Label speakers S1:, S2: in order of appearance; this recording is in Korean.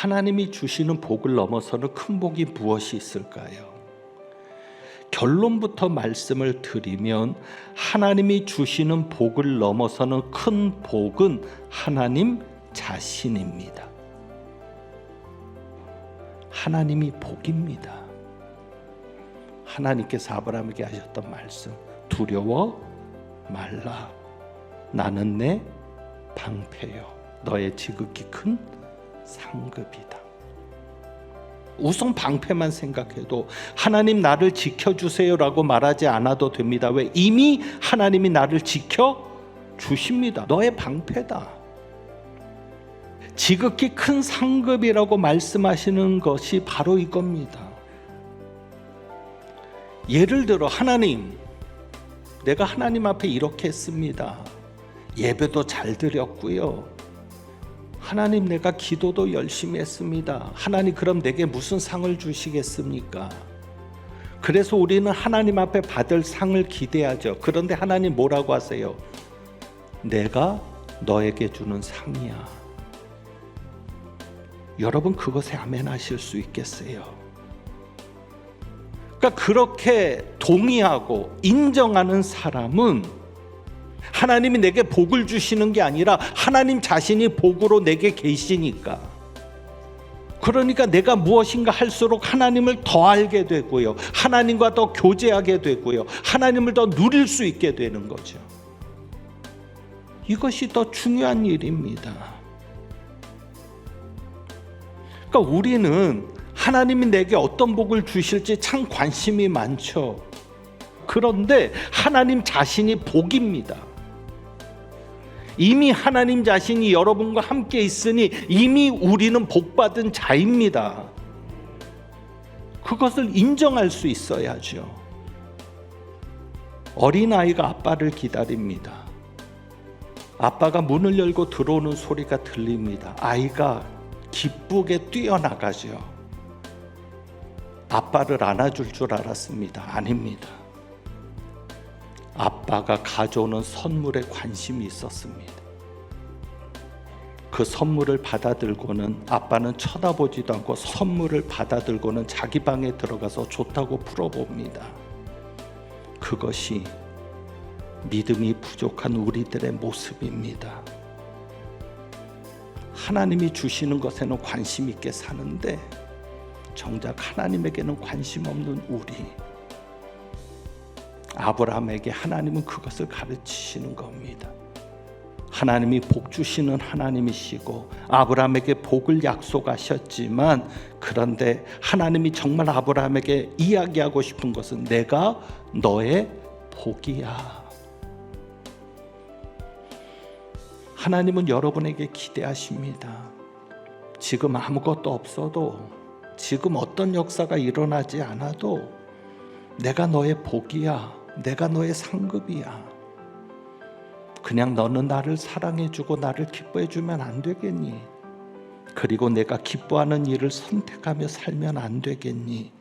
S1: 하나님이 주시는 복을 넘어서는 큰 복이 무엇이 있을까요? 결론부터 말씀을 드리면 하나님이 주시는 복을 넘어서는 큰 복은 하나님 자신입니다. 하나님이 복입니다. 하나님께서 아브라함에게 하셨던 말씀 두려워 말라 나는 내 방패요 너의 지극히 큰 상급이다. 우선 방패만 생각해도 하나님 나를 지켜주세요라고 말하지 않아도 됩니다. 왜? 이미 하나님이 나를 지켜 주십니다. 너의 방패다. 지극히 큰 상급이라고 말씀하시는 것이 바로 이겁니다. 예를 들어 하나님 내가 하나님 앞에 이렇게 했습니다. 예배도 잘 드렸고요. 하나님 내가 기도도 열심히 했습니다. 하나님 그럼 내게 무슨 상을 주시겠습니까? 그래서 우리는 하나님 앞에 받을 상을 기대하죠. 그런데 하나님 뭐라고 하세요? 내가 너에게 주는 상이야. 여러분 그것에 아멘 하실 수 있겠어요? 그러니까 그렇게 동의하고 인정하는 사람은 하나님이 내게 복을 주시는 게 아니라 하나님 자신이 복으로 내게 계시니까. 그러니까 내가 무엇인가 할수록 하나님을 더 알게 되고요. 하나님과 더 교제하게 되고요. 하나님을 더 누릴 수 있게 되는 거죠. 이것이 더 중요한 일입니다. 그러니까 우리는 하나님이 내게 어떤 복을 주실지 참 관심이 많죠. 그런데 하나님 자신이 복입니다. 이미 하나님 자신이 여러분과 함께 있으니 이미 우리는 복받은 자입니다. 그것을 인정할 수 있어야죠. 어린아이가 아빠를 기다립니다. 아빠가 문을 열고 들어오는 소리가 들립니다. 아이가 기쁘게 뛰어나가죠. 아빠를 안아줄 줄 알았습니다. 아닙니다. 아빠가 가져오는 선물에 관심이 있었습니다. 그 선물을 받아들고는 아빠는 쳐다보지도 않고 선물을 받아들고는 자기 방에 들어가서 좋다고 풀어봅니다. 그것이 믿음이 부족한 우리들의 모습입니다. 하나님이 주시는 것에는 관심 있게 사는데 정작 하나님에게는 관심 없는 우리. 아브라함에게 하나님은 그것을 가르치시는 겁니다. 하나님이 복 주시는 하나님이시고 아브라함에게 복을 약속하셨지만 그런데 하나님이 정말 아브라함에게 이야기하고 싶은 것은 내가 너의 복이야. 하나님은 여러분에게 기대하십니다. 지금 아무것도 없어도 지금 어떤 역사가 일어나지 않아도 내가 너의 복이야. 내가 너의 상급이야. 그냥 너는 나를 사랑해주고 나를 기뻐해주면 안 되겠니? 그리고 내가 기뻐하는 일을 선택하며 살면 안 되겠니?